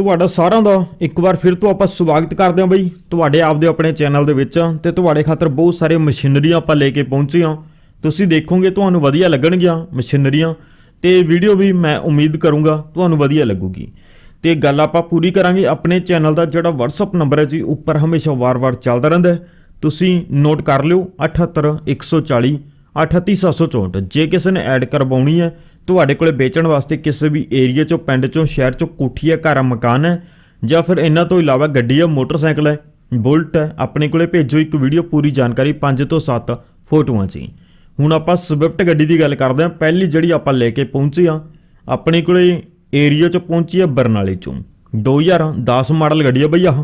ਤੁਹਾਡਾ ਸਾਰਿਆਂ ਦਾ ਇੱਕ ਵਾਰ ਫਿਰ ਤੋਂ ਆਪਾਂ ਸਵਾਗਤ ਕਰਦੇ ਹਾਂ ਬਈ। ਤੁਹਾਡੇ ਆਪਦੇ ਆਪਣੇ ਚੈਨਲ ਦੇ ਵਿੱਚ ਤੇ ਤੁਹਾਡੇ ਖਾਤਰ ਬਹੁਤ ਸਾਰੇ ਮਸ਼ੀਨਰੀਆਂ ਆਪਾਂ ਲੈ ਕੇ ਪਹੁੰਚੇ ਹਾਂ। ਤੁਸੀਂ ਦੇਖੋਗੇ ਤੁਹਾਨੂੰ ਵਧੀਆ ਲੱਗਣਗੀਆਂ ਮਸ਼ੀਨਰੀਆਂ ਤੇ ਵੀਡੀਓ ਵੀ ਮੈਂ ਉਮੀਦ ਕਰੂੰਗਾ ਤੁਹਾਨੂੰ ਵਧੀਆ ਲੱਗੂਗੀ। ਤੇ ਗੱਲ ਆਪਾਂ ਪੂਰੀ ਕਰਾਂਗੇ ਆਪਣੇ ਚੈਨਲ ਦਾ ਜਿਹੜਾ WhatsApp ਨੰਬਰ ਹੈ ਜੀ, ਉੱਪਰ ਹਮੇਸ਼ਾ ਵਾਰ-ਵਾਰ ਚੱਲਦਾ ਰਹਿੰਦਾ ਤੁਸੀਂ ਨੋਟ ਕਰ ਲਿਓ 78 140 38764 ਜੇ ਕਿਸੇ ਨੇ ਐਡ ਕਰਵਾਉਣੀ ਹੈ ਤੁਹਾਡੇ ਕੋਲੇ ਵੇਚਣ ਵਾਸਤੇ ਕਿਸੇ ਵੀ ਏਰੀਆ ਚੋਂ ਪਿੰਡ ਚੋਂ ਸ਼ਹਿਰ ਚੋਂ ਕੋਠੀ ਹੈ ਘਰ ਆ, ਮਕਾਨ ਹੈ ਜਾਂ ਫਿਰ ਇਹਨਾਂ ਤੋਂ ਇਲਾਵਾ ਗੱਡੀ ਹੈ ਮੋਟਰਸਾਈਕਲ ਹੈ ਬੁਲਟ ਹੈ ਆਪਣੇ ਕੋਲੇ ਭੇਜੋ ਇੱਕ ਵੀਡੀਓ ਪੂਰੀ ਜਾਣਕਾਰੀ 5 ਤੋਂ 7 ਫੋਟੋਆਂ 'ਚ ਹੁਣ ਆਪਾਂ ਸਵਿਫਟ ਗੱਡੀ ਦੀ ਗੱਲ ਕਰਦੇ ਹਾਂ। ਪਹਿਲੀ ਜਿਹੜੀ ਆਪਾਂ ਲੈ ਕੇ ਪਹੁੰਚੇ ਆ ਆਪਣੇ ਕੋਲੇ ਏਰੀਆ 'ਚ ਪਹੁੰਚੀ ਹੈ ਬਰਨਾਲੇ ਚੋਂ। 2010 ਮਾਡਲ ਗੱਡੀ ਹੈ ਬਈ ਆਹ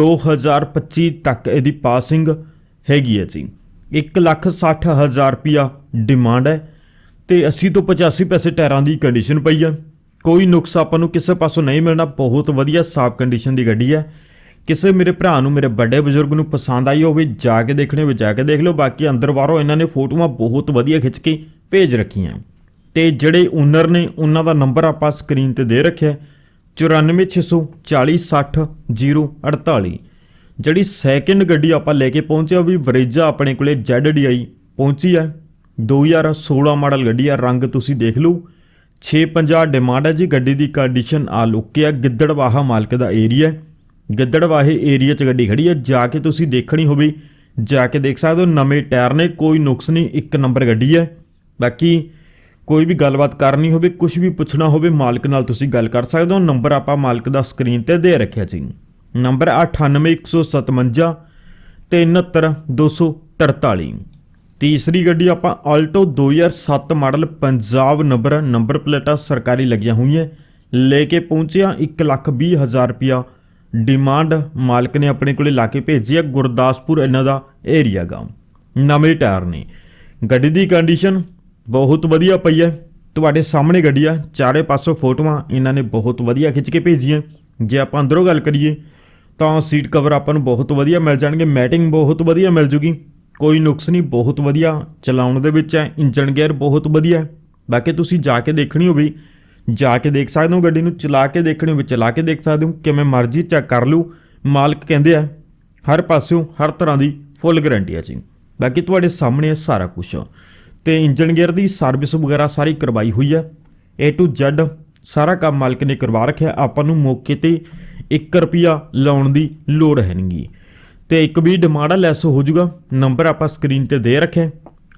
2025 ਤੱਕ ਇਹਦੀ ਪਾਸਿੰਗ ਹੈਗੀ ਹੈ ਜੀ। 160000 ਰੁਪਿਆ ਡਿਮਾਂਡ ਹੈ। ਤੇ 80 ਤੋਂ 85 ਪੈਸੇ ਟਾਇਰਾਂ ਦੀ ਕੰਡੀਸ਼ਨ ਪਈ ਹੈ ਕੋਈ ਨੁਕਸ ਆਪਾਂ ਨੂੰ ਕਿਸੇ ਪਾਸੋਂ ਨਹੀਂ ਮਿਲਣਾ। ਬਹੁਤ ਵਧੀਆ ਸਾਫ਼ ਕੰਡੀਸ਼ਨ ਦੀ ਗੱਡੀ ਹੈ ਕਿਸੇ ਮੇਰੇ ਭਰਾ ਨੂੰ, ਮੇਰੇ ਵੱਡੇ ਬਜ਼ੁਰਗ ਨੂੰ ਪਸੰਦ ਆਈ ਹੋਵੇ, ਜਾ ਕੇ ਦੇਖਣੇ ਹੋਵੇ, ਜਾ ਕੇ ਦੇਖ ਲਓ। ਬਾਕੀ ਅੰਦਰ ਬਾਹਰੋਂ ਇਹਨਾਂ ਨੇ ਫੋਟੋਆਂ ਬਹੁਤ ਵਧੀਆ ਖਿੱਚ ਕੇ ਭੇਜ ਰੱਖੀਆਂ। ਤੇ ਜਿਹੜੇ ਓਨਰ ਨੇ, ਉਹਨਾਂ ਦਾ ਨੰਬਰ ਆਪਾਂ ਸਕਰੀਨ ਤੇ ਦੇ ਰੱਖਿਆ 9464060048 ਜਿਹੜੀ ਸੈਕਿੰਡ ਗੱਡੀ ਆਪਾਂ ਲੈ ਕੇ ਪਹੁੰਚਿਆ ਉਹ ਵੀ ਵਰੇਜਾ ਆਪਣੇ ਕੋਲੇ ZDI ਪਹੁੰਚੀ ਹੈ 2016 ਮਾਡਲ ਗੱਡੀ ਆ ਰੰਗ ਤੁਸੀਂ ਦੇਖ ਲਓ। 650 ਡਿਮਾਂਡ ਹੈ ਜੀ, ਗੱਡੀ ਦੀ ਕੰਡੀਸ਼ਨ ਆ ਲੁੱਕੀ ਆ, ਗਿੱਦੜਵਾਹਾ ਮਾਲਕ ਦਾ ਏਰੀਆ ਹੈ। ਗਿੱਦੜਵਾਹੇ ਏਰੀਆ 'ਚ ਗੱਡੀ ਖੜੀ ਹੈ ਜਾ ਕੇ ਤੁਸੀਂ ਦੇਖਣੀ ਹੋਵੇ, ਜਾ ਕੇ ਦੇਖ ਸਕਦੇ ਹੋ, ਨਵੇਂ ਟਾਇਰ ਨੇ, ਕੋਈ ਨੁਕਸ ਨਹੀਂ, ਇੱਕ ਨੰਬਰ ਗੱਡੀ ਹੈ। ਬਾਕੀ ਕੋਈ ਵੀ ਗੱਲਬਾਤ ਕਰਨੀ ਹੋਵੇ ਕੁਝ ਵੀ ਪੁੱਛਣਾ ਹੋਵੇ, ਮਾਲਕ ਨਾਲ ਤੁਸੀਂ ਗੱਲ ਕਰ ਸਕਦੇ ਹੋ। ਨੰਬਰ ਆਪਾਂ ਮਾਲਕ ਦਾ ਸਕਰੀਨ ਤੇ ਦੇ ਰੱਖਿਆ ਜੀ। ਨੰਬਰ 98157 ਤੇ 69243 ਤੀਸਰੀ ਗੱਡੀ ਆਪਾਂ Alto 2007 model Punjab number number ਪਲੇਟਾਂ ਸਰਕਾਰੀ ਲੱਗੀਆਂ ਹੋਈਆਂ। ਲੈ ਕੇ ਪਹੁੰਚਿਆ 120000 ਰੁਪਿਆ ਡਿਮਾਂਡ ਮਾਲਕ ਨੇ ਆਪਣੇ ਕੋਲੇ ਲਾ ਕੇ ਭੇਜੀ ਹੈ ਗੁਰਦਾਸਪੁਰ, ਇਹਨਾਂ ਦਾ ਏਰੀਆ ਗਾਉਂ। ਨਵੇਂ ਟਾਇਰ ਨੇ। ਗੱਡੀ ਦੀ ਕੰਡੀਸ਼ਨ ਬਹੁਤ ਵਧੀਆ ਪਈ ਹੈ। ਤੁਹਾਡੇ ਸਾਹਮਣੇ ਗੱਡੀ ਆ, ਚਾਰੇ ਪਾਸੋਂ ਫੋਟੋਆਂ ਇਹਨਾਂ ਨੇ ਬਹੁਤ ਵਧੀਆ ਖਿੱਚ ਕੇ ਭੇਜੀਆਂ। ਜੇ ਆਪਾਂ ਅੰਦਰੋਂ ਗੱਲ ਕਰੀਏ ਤਾਂ ਸੀਟ ਕਵਰ ਆਪਾਂ ਨੂੰ ਬਹੁਤ ਵਧੀਆ ਮਿਲ ਜਾਣਗੇ ਮੈਟਿੰਗ ਬਹੁਤ ਵਧੀਆ ਮਿਲ ਜੂਗੀ। ਕੋਈ ਨੁਕਸ ਨਹੀਂ, ਬਹੁਤ ਵਧੀਆ। ਚਲਾਉਣ ਦੇ ਵਿੱਚ ਹੈ ਇੰਜਨ ਗੇਅਰ ਬਹੁਤ ਵਧੀਆ ਹੈ ਬਾਕੀ ਤੁਸੀਂ ਜਾ ਕੇ ਦੇਖਣੀ ਹੋਵੇ, ਜਾ ਕੇ ਦੇਖ ਸਕਦੇ ਹੋ ਗੱਡੀ ਨੂੰ, ਚਲਾ ਕੇ ਦੇਖਣੀ ਹੋਵੇ, ਚਲਾ ਕੇ ਦੇਖ ਸਕਦੇ ਹੋ, ਕਿਵੇਂ ਮਰਜ਼ੀ ਚੈੱਕ ਕਰ ਲਓ। ਮਾਲਕ ਕਹਿੰਦੇ ਆ, ਹਰ ਪਾਸਿਓਂ ਹਰ ਤਰ੍ਹਾਂ ਦੀ ਫੁੱਲ ਗਾਰੰਟੀ ਹੈ ਜੀ। ਬਾਕੀ ਤੁਹਾਡੇ ਸਾਹਮਣੇ ਹੈ ਸਾਰਾ ਕੁਝ ਤੇ ਇੰਜਨ ਗੇਅਰ ਦੀ ਸਰਵਿਸ ਵਗੈਰਾ ਸਾਰੀ ਕਰਵਾਈ ਹੋਈ ਹੈ A to Z ਸਾਰਾ ਕੰਮ ਮਾਲਕ ਨੇ ਕਰਵਾ ਰੱਖਿਆ। ਆਪਾਂ ਨੂੰ ਮੌਕੇ ਤੇ 1 ਰੁਪਿਆ ਲਾਉਣ ਦੀ ਲੋੜ ਹੈ ਨਹੀਂ ਤੇ ਇੱਕ ਵੀ ਡਿਮਾਂਡ ਲੈਸ ਹੋ ਜਾਊਗਾ। ਨੰਬਰ ਆਪਾਂ ਸਕਰੀਨ ਤੇ ਦੇ ਰੱਖਿਆ।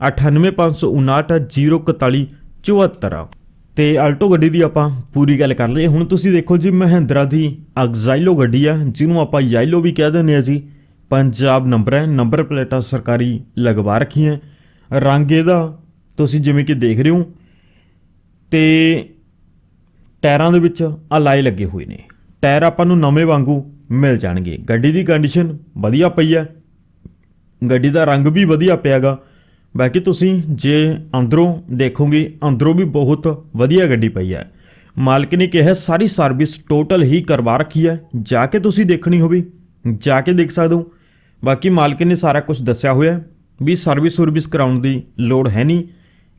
9855904174 ਤੇ ਆਲਟੋ ਗੱਡੀ ਦੀ ਆਪਾਂ ਪੂਰੀ ਗੱਲ ਕਰ ਲਈਏ। ਹੁਣ ਤੁਸੀਂ ਦੇਖੋ ਜੀ, ਮਹਿੰਦਰਾ ਦੀ ਅਗਜ਼ਾਈਲੋ ਗੱਡੀ ਆ, ਜਿਹਨੂੰ ਆਪਾਂ ਯਾਈਲੋ ਵੀ ਕਹਿ ਦਿੰਦੇ ਆ ਜੀ। ਪੰਜਾਬ ਨੰਬਰ ਹੈ, ਨੰਬਰ ਪਲੇਟਾਂ ਸਰਕਾਰੀ ਲਗਵਾ ਰੱਖੀਆਂ। ਰੰਗ ਇਹਦਾ ਤੁਸੀਂ ਜਿਵੇਂ ਕਿ ਦੇਖ ਰਹੇ ਹੋ। ਤੇ ਟਾਇਰਾਂ ਦੇ ਵਿੱਚ ਅਲਾਈ ਲੱਗੇ ਹੋਏ ਨੇ। ਟਾਇਰ ਆਪਾਂ ਨੂੰ ਨਵੇਂ ਵਾਂਗੂ ਮਿਲ ਜਾਣਗੇ। ਗੱਡੀ ਦੀ ਕੰਡੀਸ਼ਨ ਵਧੀਆ ਪਈ ਹੈ। ਗੱਡੀ ਦਾ ਰੰਗ ਵੀ ਵਧੀਆ ਪਿਆਗਾ। ਬਾਕੀ ਤੁਸੀਂ ਜੇ ਅੰਦਰੋਂ ਦੇਖੋਗੇ, ਅੰਦਰੋਂ ਵੀ ਬਹੁਤ ਵਧੀਆ ਗੱਡੀ ਪਈ ਹੈ। ਮਾਲਕ ਨੇ ਕਿਹਾ, ਸਾਰੀ ਸਰਵਿਸ ਟੋਟਲ ਹੀ ਕਰਵਾ ਰੱਖੀ ਹੈ। ਜਾ ਕੇ ਤੁਸੀਂ ਦੇਖਣੀ ਹੋਵੇ, ਜਾ ਕੇ ਦੇਖ ਸਕਦੇ ਹੋ। ਬਾਕੀ ਮਾਲਕ ਨੇ ਸਾਰਾ ਕੁਝ ਦੱਸਿਆ ਹੋਇਆ ਵੀ ਸਰਵਿਸ ਸਰਵਿਸ ਕਰਾਉਣ ਦੀ ਲੋੜ ਹੈ ਨਹੀਂ।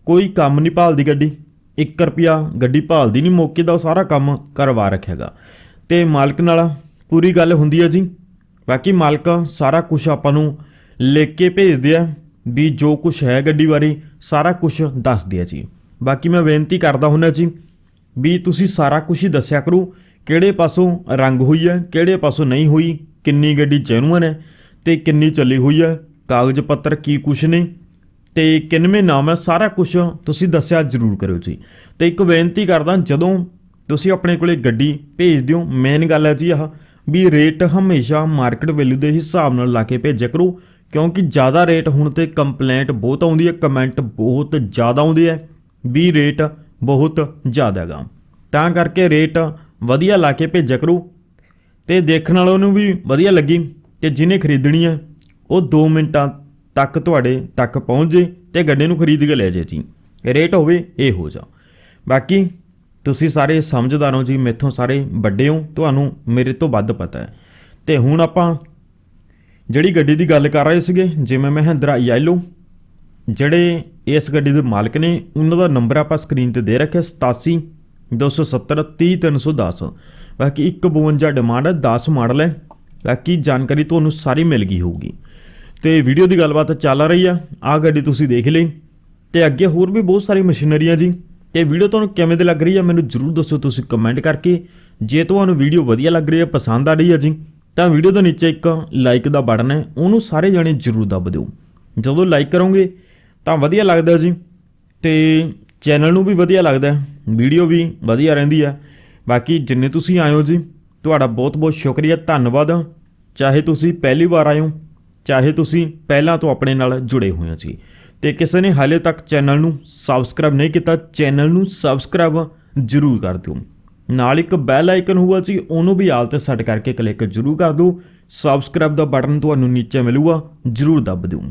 ਕੋਈ ਕੰਮ ਨਹੀਂ ਭਾਲਦੀ ਗੱਡੀ। 1 ਰੁਪਿਆ ਗੱਡੀ ਭਾਲਦੀ ਨਹੀਂ, ਮੌਕੇ ਦਾ ਉਹ ਸਾਰਾ ਕੰਮ ਕਰਵਾ ਰੱਖਿਆਗਾ ਤੇ ਮਾਲਕ ਨਾਲ ਪੂਰੀ ਗੱਲ ਹੁੰਦੀ ਹੈ ਜੀ। ਬਾਕੀ ਮਾਲਕ ਸਾਰਾ ਕੁਝ ਆਪਾਂ ਨੂੰ ਲਿਖ ਕੇ ਭੇਜਦੇ ਆ ਵੀ ਜੋ ਕੁਝ ਹੈ ਗੱਡੀ ਬਾਰੇ, ਸਾਰਾ ਕੁਝ ਦੱਸਦੇ ਆ ਜੀ। ਬਾਕੀ ਮੈਂ ਬੇਨਤੀ ਕਰਦਾ ਹੁੰਦਾ ਜੀ ਵੀ ਤੁਸੀਂ ਸਾਰਾ ਕੁਝ ਹੀ ਦੱਸਿਆ ਕਰੋ, ਕਿਹੜੇ ਪਾਸੋਂ ਰੰਗ ਹੋਈ ਹੈ, ਕਿਹੜੇ ਪਾਸੋਂ ਨਹੀਂ ਹੋਈ, ਕਿੰਨੀ ਗੱਡੀ ਜੈਨੂਅਨ ਹੈ ਤੇ ਕਿੰਨੀ ਚੱਲੀ ਹੋਈ ਹੈ, ਕਾਗਜ਼ ਪੱਤਰ ਕੀ ਕੁਛ ਨੇ ਤੇ ਕਿੰਨਵੇਂ ਨਾਮ ਹੈ, ਸਾਰਾ ਕੁਝ ਤੁਸੀਂ ਦੱਸਿਆ ਜ਼ਰੂਰ ਕਰਿਓ ਜੀ। ਤੇ ਇੱਕ ਬੇਨਤੀ ਕਰਦਾ, ਜਦੋਂ ਤੁਸੀਂ ਆਪਣੇ ਕੋਲੇ ਗੱਡੀ ਭੇਜ ਦਿਓ ਮੇਨ ਗੱਲ ਹੈ ਜੀ ਆਹ ਵੀ ਰੇਟ ਹਮੇਸ਼ਾ ਮਾਰਕੀਟ ਵੈਲਿਊ ਦੇ ਹਿਸਾਬ ਨਾਲ ਲਾ ਕੇ ਭੇਜਿਆ ਕਰੋ, ਕਿਉਂਕਿ ਜ਼ਿਆਦਾ ਰੇਟ ਹੁਣ ਤੇ ਕੰਪਲੇਂਟ ਬਹੁਤ ਆਉਂਦੀ ਹੈ ਕਮੈਂਟ ਬਹੁਤ ਜ਼ਿਆਦਾ ਆਉਂਦੇ ਹੈ, ਵੀ ਰੇਟ ਬਹੁਤ ਜ਼ਿਆਦਾ ਹੈਗਾ। ਤਾਂ ਕਰਕੇ ਰੇਟ ਵਧੀਆ ਲਾ ਕੇ ਭੇਜਿਆ ਕਰੋ ਤੇ ਦੇਖਣ ਵਾਲੇ ਨੂੰ ਵੀ ਵਧੀਆ ਲੱਗੀ ਤੇ ਜਿਹਨੇ ਖਰੀਦਣੀ ਹੈ, ਉਹ 2 ਮਿੰਟਾਂ ਤੱਕ ਤੁਹਾਡੇ ਤੱਕ ਪਹੁੰਚ ਜੇ ਤੇ ਗੱਡੇ ਨੂੰ ਖਰੀਦ ਕੇ ਲੈ ਜੇ ਜੀ। ਰੇਟ ਹੋਵੇ, ਇਹ ਹੋ ਜਾ। ਬਾਕੀ ਤੁਸੀਂ ਸਾਰੇ ਸਮਝਦਾਰ ਹੋ ਜੀ, ਮੇਥੋਂ ਸਾਰੇ ਵੱਡੇ ਹੋ, ਤੁਹਾਨੂੰ ਮੇਰੇ ਤੋਂ ਵੱਧ ਪਤਾ ਹੈ। ਤੇ ਹੁਣ ਆਪਾਂ ਜਿਹੜੀ ਗੱਡੀ ਦੀ ਗੱਲ ਕਰ ਰਹੇ ਸੀਗੇ, ਜਿਵੇਂ ਮਹਿੰਦਰਾ ਯੈਲੋ, ਜਿਹੜੇ ਇਸ ਗੱਡੀ ਦੇ ਮਾਲਕ ਨੇ, ਉਹਨਾਂ ਦਾ ਨੰਬਰ ਆਪਾਂ ਸਕਰੀਨ ਤੇ ਦੇ ਰੱਖਿਆ 87 270 30310 ਬਾਕੀ 152 ਡਿਮਾਂਡ ਹੈ 10 ਮਾਡਲ ਹੈ। ਬਾਕੀ ਜਾਣਕਾਰੀ ਤੁਹਾਨੂੰ ਸਾਰੀ ਮਿਲ ਗਈ ਹੋਊਗੀ। ਤੇ ਵੀਡੀਓ ਦੀ ਗੱਲਬਾਤ ਚੱਲ ਰਹੀ ਆ ਆ ਗੱਡੀ ਤੁਸੀਂ ਦੇਖ ਲਈ। ਤੇ ਅੱਗੇ ਹੋਰ ਵੀ ਬਹੁਤ ਸਾਰੀ ਮਸ਼ੀਨਰੀਆਂ ਜੀ ਤੇ ਵੀਡੀਓ ਤੁਹਾਨੂੰ ਕਿਵੇਂ ਦੀ ਲੱਗ ਰਹੀ ਹੈ ਮੈਨੂੰ ਜਰੂਰ ਦੱਸੋ ਤੁਸੀਂ ਕਮੈਂਟ ਕਰਕੇ। ਜੇ ਤੁਹਾਨੂੰ ਵੀਡੀਓ ਵਧੀਆ ਲੱਗ ਰਹੀ ਹੈ ਪਸੰਦ ਆ ਰਹੀ ਹੈ ਜੀ, ਤਾਂ ਵੀਡੀਓ ਦੇ ਨੀਚੇ ਇੱਕ ਲਾਈਕ ਦਾ ਬਟਨ ਹੈ, ਉਹਨੂੰ ਸਾਰੇ ਜਣੇ ਜਰੂਰ ਦਬ ਦਿਓ। ਜਦੋਂ ਲਾਈਕ ਕਰੋਗੇ, ਤਾਂ ਵਧੀਆ ਲੱਗਦਾ ਜੀ, ਤੇ ਚੈਨਲ ਨੂੰ ਵੀ ਵਧੀਆ ਲੱਗਦਾ ਵੀਡੀਓ ਵੀ ਵਧੀਆ ਰਹਿੰਦੀ ਹੈ ਬਾਕੀ ਜਿੰਨੇ ਤੁਸੀਂ ਆਏ ਹੋ ਜੀ, ਤੁਹਾਡਾ ਬਹੁਤ ਬਹੁਤ ਸ਼ੁਕਰੀਆ, ਧੰਨਵਾਦ। ਚਾਹੇ ਤੁਸੀਂ ਪਹਿਲੀ ਵਾਰ ਆਏ ਹੋ, ਚਾਹੇ ਤੁਸੀਂ ਪਹਿਲਾਂ ਤੋਂ ਆਪਣੇ ਨਾਲ ਜੁੜੇ ਹੋਏ ਹੋ ਜੀ। ਤੇ ਕਿਸੇ ਨੇ ਹਾਲੇ ਤੱਕ ਚੈਨਲ ਨੂੰ ਸਬਸਕ੍ਰਾਈਬ ਨਹੀਂ ਕੀਤਾ, ਚੈਨਲ ਨੂੰ ਸਬਸਕ੍ਰਾਈਬ ਜ਼ਰੂਰ ਕਰ ਦਿਓ। ਨਾਲ ਇੱਕ ਬੈਲ ਆਈਕਨ ਹੋਊਗਾ ਜੀ, ਉਹਨੂੰ ਵੀ ਆਲ ਤੇ ਸੈੱਟ ਕਰਕੇ ਕਲਿੱਕ ਜ਼ਰੂਰ ਕਰ ਦਿਓ। ਸਬਸਕ੍ਰਾਈਬ ਦਾ ਬਟਨ ਤੁਹਾਨੂੰ ਨੀਚੇ ਮਿਲੂਗਾ, ਜ਼ਰੂਰ ਦੱਬ ਦਿਓ।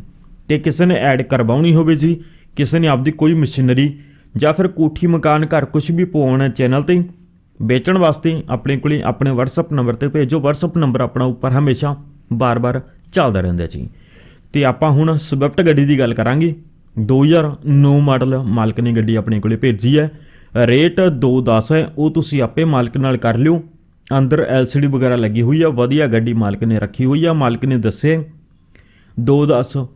ਤੇ ਕਿਸੇ ਨੇ ਐਡ ਕਰਵਾਉਣੀ ਹੋਵੇ ਜੀ, ਕਿਸੇ ਨੇ ਆਪਦੀ ਕੋਈ ਮਸ਼ੀਨਰੀ ਜਾਂ ਫਿਰ ਕੋਠੀ, ਮਕਾਨ, ਘਰ ਕੁਝ ਵੀ ਪਵਾਉਣਾ ਚੈਨਲ ਤੇ, ਵੇਚਣ ਵਾਸਤੇ ਆਪਣੇ ਕੋਲੇ ਆਪਣੇ WhatsApp ਨੰਬਰ ਤੇ ਭੇਜੋ। WhatsApp ਨੰਬਰ ਆਪਣਾ ਉੱਪਰ ਹਮੇਸ਼ਾ ਬਾਰ-ਬਾਰ ਚੱਲਦਾ ਰਹਿੰਦਾ ਜੀ। ਤੇ ਆਪਾਂ ਹੁਣ ਸਵਿਫਟ ਗੱਡੀ ਦੀ ਗੱਲ ਕਰਾਂਗੇ। 2009 ਮਾਡਲ ਮਾਲਕ ਨੇ ਗੱਡੀ ਆਪਣੇ ਕੋਲੇ ਭੇਜੀ ਹੈ। ਰੇਟ 210 ਹੈ, ਉਹ ਤੁਸੀਂ ਆਪੇ ਮਾਲਕ ਨਾਲ ਕਰ ਲਿਓ। ਅੰਦਰ LCD ਵਗੈਰਾ ਲੱਗੀ ਹੋਈ ਆ, ਵਧੀਆ ਗੱਡੀ ਮਾਲਕ ਨੇ ਰੱਖੀ ਹੋਈ ਆ। ਮਾਲਕ ਨੇ ਦੱਸੇ। 210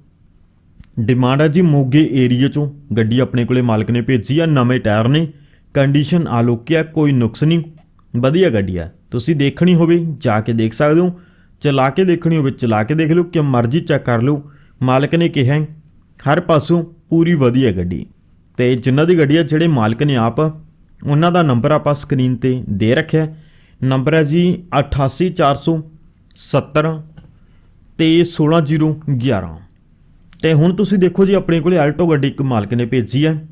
ਡਿਮਾਂਡ ਹੈ ਜੀ ਮੋਗੇ ਏਰੀਆ ਚੋਂ। ਗੱਡੀ ਆਪਣੇ ਕੋਲੇ ਮਾਲਕ ਨੇ ਭੇਜੀ ਆ, ਨਵੇਂ ਟਾਇਰ ਨੇ। ਕੰਡੀਸ਼ਨ ਆਲੋਕਿਆ, ਕੋਈ ਨੁਕਸ ਨਹੀਂ। ਵਧੀਆ ਗੱਡੀ ਆ। ਤੁਸੀਂ ਦੇਖਣੀ ਹੋਵੇ, ਜਾ ਕੇ ਦੇਖ ਸਕਦੇ ਹੋ। ਚਲਾ ਕੇ ਦੇਖਣੀ ਹੋਵੇ, ਚਲਾ ਕੇ ਦੇਖ ਲਓ, ਕਿ ਮਰਜ਼ੀ ਚੈੱਕ ਕਰ ਲਓ। ਮਾਲਕ ਨੇ ਕਿਹਾ, ਹਰ ਪਾਸੋਂ ਪੂਰੀ ਵਧੀਆ ਗੱਡੀ। ਤੇ ਜਿਨ੍ਹਾਂ ਦੀ ਗੱਡੀ ਆ, ਜਿਹੜੇ ਮਾਲਕ ਨੇ ਆਪ, ਉਹਨਾਂ ਦਾ ਨੰਬਰ ਆਪਾਂ ਸਕਰੀਨ ਤੇ ਦੇ ਰੱਖਿਆ ਨੰਬਰ ਹੈ ਜੀ 88470 ਤੇ 16011 ਤੇ ਹੁਣ ਤੁਸੀਂ ਦੇਖੋ ਜੀ, ਆਪਣੇ ਕੋਲੇ ਆਲਟੋ ਗੱਡੀ ਇੱਕ ਮਾਲਕ ਨੇ ਭੇਜੀ ਹੈ।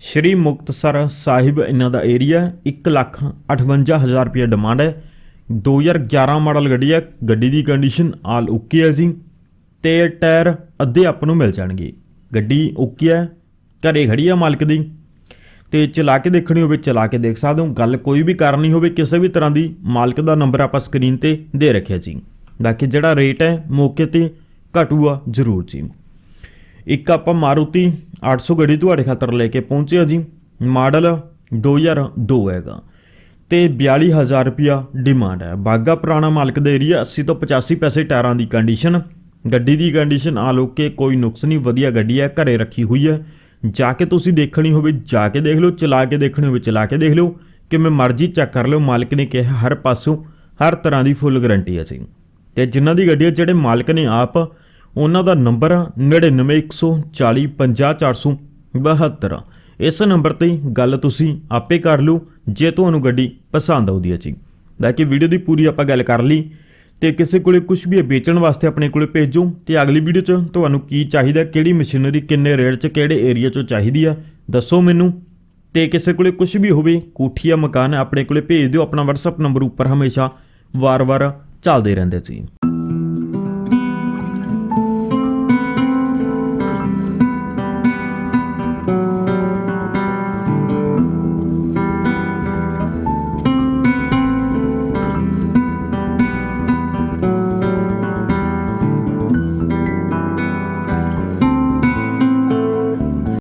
ਸ਼੍ਰੀ ਮੁਕਤਸਰ ਸਾਹਿਬ, ਇਹਨਾਂ ਦਾ ਏਰੀਆ 158000 ਰੁਪਏ ਡਿਮਾਂਡ ਹੈ। 2011 ਮਾਡਲ ਗੱਡੀ ਹੈ। ਗੱਡੀ ਦੀ ਕੰਡੀਸ਼ਨ ਆਲ ਓਕੇ ਹੈ ਜੀ। ਤੇ ਟਾਇਰ ਅੱਧੇ ਆਪ ਨੂੰ ਮਿਲ ਜਾਣਗੇ। ਗੱਡੀ ਓਕੇ ਹੈ, ਘਰੇ ਖੜੀ ਹੈ ਮਾਲਕ ਦੀ। ਤੇ ਚਲਾ ਕੇ ਦੇਖਣੀ ਹੋਵੇ, ਚਲਾ ਕੇ ਦੇਖ ਸਕਦੇ ਹੋ। ਗੱਲ ਕੋਈ ਵੀ ਕਰਨੀ ਹੋਵੇ, ਕਿਸੇ ਵੀ ਤਰ੍ਹਾਂ ਦੀ, ਮਾਲਕ ਦਾ ਨੰਬਰ ਆਪਾਂ ਸਕਰੀਨ ਤੇ ਦੇ ਰੱਖਿਆ ਜੀ। ਬਾਕੀ ਜਿਹੜਾ ਰੇਟ ਹੈ, ਮੌਕੇ ਤੇ ਘਟੂਆ ਜ਼ਰੂਰ ਜੀ। ਇੱਕ ਆਪਾਂ ਮਾਰੂਤੀ 800 ਗੱਡੀ ਤੁਹਾਡੇ ਖਾਤਰ ਲੈ ਕੇ ਪਹੁੰਚਿਆ ਜੀ। ਮਾਡਲ 2002 ਹੈਗਾ। ਤੇ 42000 ਰੁਪਿਆ ਡਿਮਾਂਡ ਹੈ। ਬਾਗਾ ਪੁਰਾਣਾ ਮਾਲਕ ਦਾ ਏਰੀਆ 80 ਤੋਂ 85 ਪੈਸੇ ਟਾਇਰਾਂ ਦੀ ਕੰਡੀਸ਼ਨ ਗੱਡੀ ਦੀ ਕੰਡੀਸ਼ਨ ਆ ਲੋਕੇ ਕੋਈ ਨੁਕਸ ਨਹੀਂ, ਵਧੀਆ ਗੱਡੀ ਹੈ, ਘਰੇ ਰੱਖੀ ਹੋਈ ਹੈ। ਜਾ ਕੇ ਤੁਸੀਂ ਦੇਖਣੀ ਹੋਵੇ, ਜਾ ਕੇ ਦੇਖ ਲਓ, ਚਲਾ ਕੇ ਦੇਖਣੀ ਹੋਵੇ, ਚਲਾ ਕੇ ਦੇਖ ਲਓ। ਕਿਵੇਂ ਮਰਜ਼ੀ ਚੈੱਕ ਕਰ ਲਿਓ, ਮਾਲਕ ਨੇ ਕਿਹਾ ਹਰ ਪਾਸੋਂ ਹਰ ਤਰ੍ਹਾਂ ਦੀ ਫੁੱਲ ਗਾਰੰਟੀ ਹੈ ਜੀ। ਤੇ ਜਿਨ੍ਹਾਂ ਦੀ ਗੱਡੀ ਹੈ, ਜਿਹੜੇ ਮਾਲਕ ਨੇ ਆਪ, ਉਹਨਾਂ ਦਾ ਨੰਬਰ 9914050472 ਇਸ ਨੰਬਰ ਤੇ ਗੱਲ ਤੁਸੀਂ ਆਪੇ ਕਰ ਲਓ, ਜੇ ਤੁਹਾਨੂੰ ਗੱਡੀ ਪਸੰਦ ਆਉਂਦੀ ਹੈ ਜੀ। ਬਾਕੀ ਵੀਡੀਓ ਦੀ ਪੂਰੀ ਆਪਾਂ ਗੱਲ ਕਰ ਲਈ ਤੇ ਕਿਸੇ ਕੋਲੇ ਕੁਝ ਵੀ ਹੈ, ਵੇਚਣ ਵਾਸਤੇ ਆਪਣੇ ਕੋਲੇ ਭੇਜੋ ਤੇ ਅਗਲੀ ਵੀਡੀਓ 'ਚ ਤੁਹਾਨੂੰ ਕੀ ਚਾਹੀਦਾ, ਕਿਹੜੀ ਮਸ਼ੀਨਰੀ, ਕਿੰਨੇ ਰੇਟ 'ਚ, ਕਿਹੜੇ ਏਰੀਆ 'ਚੋਂ ਚਾਹੀਦੀ ਆ, ਦੱਸੋ ਮੈਨੂੰ। ਤੇ ਕਿਸੇ ਕੋਲੇ ਕੁਝ ਵੀ ਹੋਵੇ ਕੋਠੀ ਜਾਂ ਮਕਾਨ ਆਪਣੇ ਕੋਲੇ ਭੇਜ ਦਿਓ, ਆਪਣਾ WhatsApp ਨੰਬਰ ਉੱਪਰ ਹਮੇਸ਼ਾ ਵਾਰ-ਵਾਰ ਚੱਲਦੇ ਰਹਿੰਦੇ ਸੀ